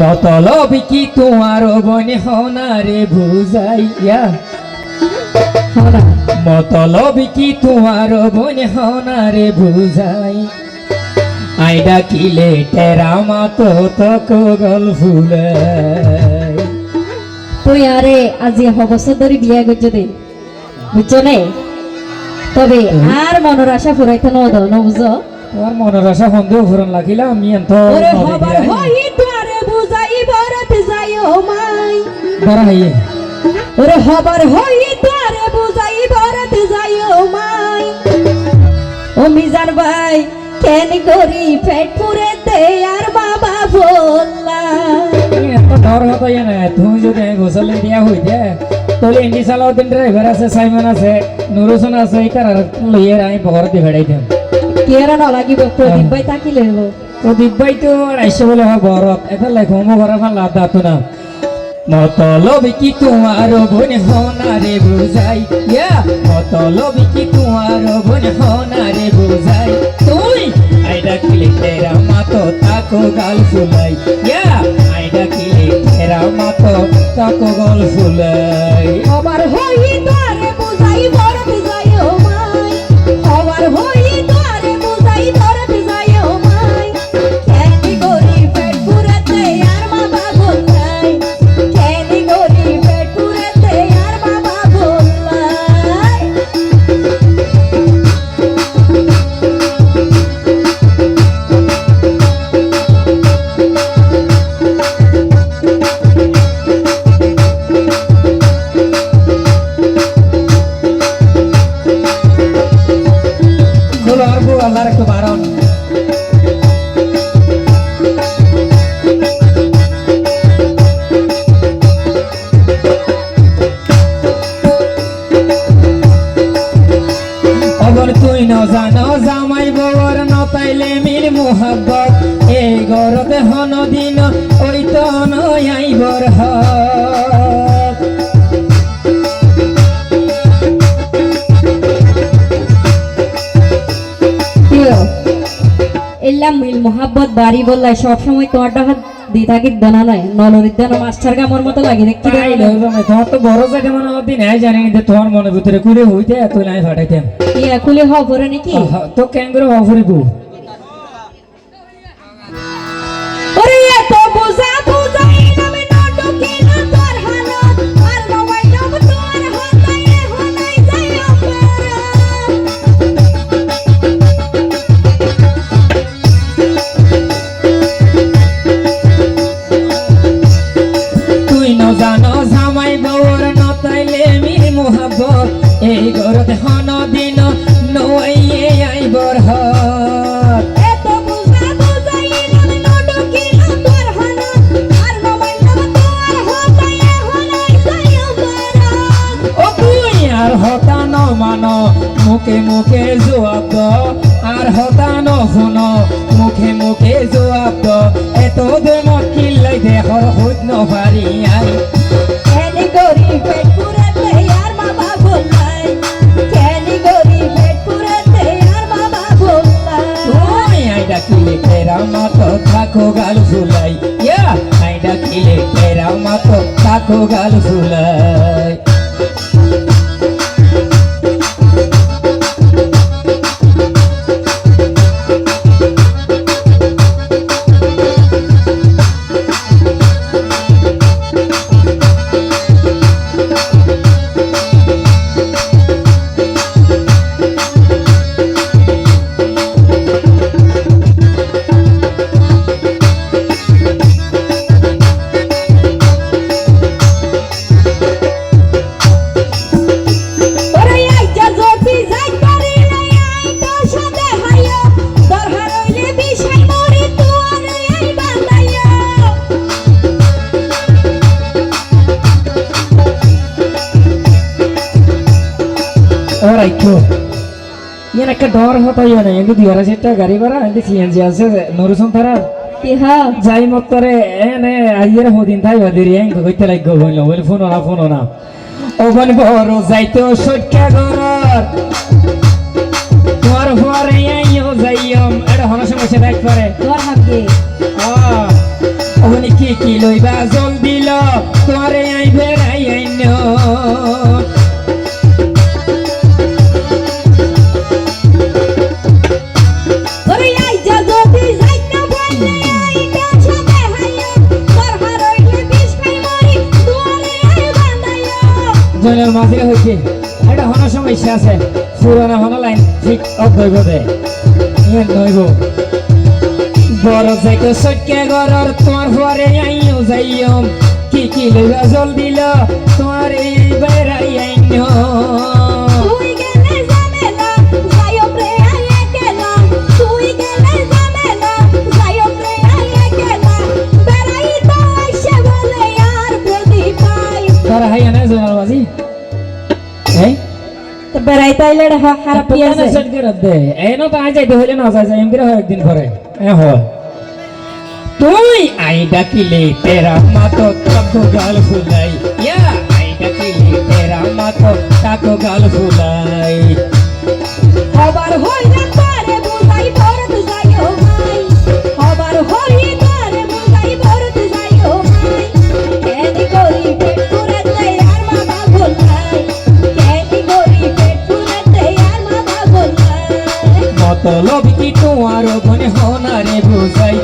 মতলব কি তোমার বনে হনারে বুঝাইয়া? মতলব কি তোমার বনে হনারে বুঝাই? আই ডাকিলে টেরা মাতো তক গল ফুলাই তুই আরে আজি হবছর ধরে বিয়া করছ দে। বুঝছ তবে আর মনের আশা ফুরাইতে নদ ন বুঝো তোমার মনের আশা সন্দেহ ফুরন লাগিলা আমি এত হবার হই মাই। বড় হাইয়ে। ওরে হবার হই তোরে বুঝাই বরত যাইও মাই। ও মিজান ভাই কেন করি পেট পুরে দে আর বাবা বললা? এত ডর হতো না তুমি যদি গোসলে দিয়া হই দে ইন্ডি ড্রাইভার আছে সাইমন আছে নুরুসন আছে ইতার লইয়ে আমি ভেড়াই কেরা ন লাগিব প্রদীপ ভাই তাকিলে হলো। তো দিব্যাই তো আইসে বলে হয় বরফ এটা লেখো মো ঘরে আমার লাভ দাতো না। মতলব কি তোমার বোন হনারে বুঝাই? ইয়া মতলব কি তোমার বোন হনারে বুঝাই? তুই আইডা কিলে তেরা মাতো তাকো গাল ফুলাই। ইয়া আইডা কিলে তেরা মাতো তাকো গাল ফুলাই। আবার হই তোরে বুঝাই বরত নতাইলে মিল মোহাব্বত এই গরতে হন দিন ওই তো নয় আইবর হক প্রিয় এলাম মিল মোহাব্বত বাড়ি বললাই সবসময় তোমার দিয়ে থাকি দানা নয় নলরিদ্দান মাস্টার কামর মতো লাগে দেখি তোমার তো বড় জায়গা মানে দিন হ্যাঁ জানি যে তোমার মনের ভিতরে কুড়ে হইতে তুই নাই ফাটাইতাম ইয়া খুলে হবরে নাকি? তো ক্যাঙ্গুরু অফরিব ওরে জানো জামাই বউর নতাইলে মির মোহাব্বত। এই ঘরতে হন তুই আর হতা ন মান মুখে মুখে জবাব দ। আর হতা ন শুন মুখে মুখে জবাব দ। এত দেমত কিল্লাই দেহর হইত নপারি আই। কেনি গরি পেট আর বাবা বললাই কেনি গরি পেট পুরে দে আর বাবা বললাই তুমি আই ডাকিলে তেরা মাতো থাকো গাল ফুলাই ইয়া আই ডাকিলে তেরা মাতো থাকো গাল ফুলাই Cool. ইয়ান একটা ডর হতো ইয়ান এন্দি দুই হাজার টাকা গাড়ি ভাড়া এন্দি সিএনজি আছে নরুসন তারা কি যাই মতরে এনে আইয়ের হদিন তাই বাদিরি এং কইতে লাগ বইল বইল ফোন না ফোন না ওবন বড় যাইতো সটকা গরর তোর পরে আইও যাইম এটা হন সমস্যা দেখ পারে তোর হাতে আ কি লইবা জল দিল তোমারে আই জনের মাঝে হয়েছে এটা হন সমস্যা আছে। পুরানা হন লাইন ঠিক নইব। বড় যাইতো তোমার আইও যাইও কি কি লইবা জল দিল, তোমার এই বেড়াই আইন তো বেড়াই তাইলে খারাপ কি আছে সেট করে দে? এই তো আজ যাইতে হইলে না যায় এমপি হয় একদিন পরে। এ তুই আই ডাকিলে তেরা মাতো তাকো গাল ফুলাই। ইয়া আই ডাকিলে তেরা মাতো তাকো গাল ফুলাই। হবার হইলে তারে মতলব কি তোমার বনে হনারে বুঝাই?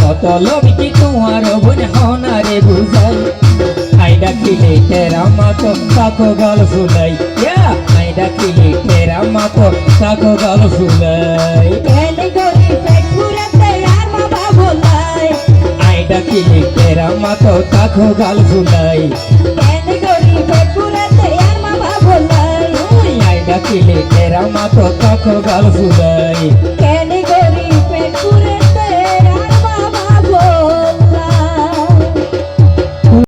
মতলব কি তোমার বনে হনারে বুঝাই? আই ডাকিলে তেরা মাতো তাকো গাল ফুলাই। আই ডাকিলে তেরা মাতো তাকো গাল ফুলাই। আই ডাকিলে তেরা মাতো তাকো গাল ফুলাই। ডাকিলে তেরা মাতো তাকো গাল ফুলাই কে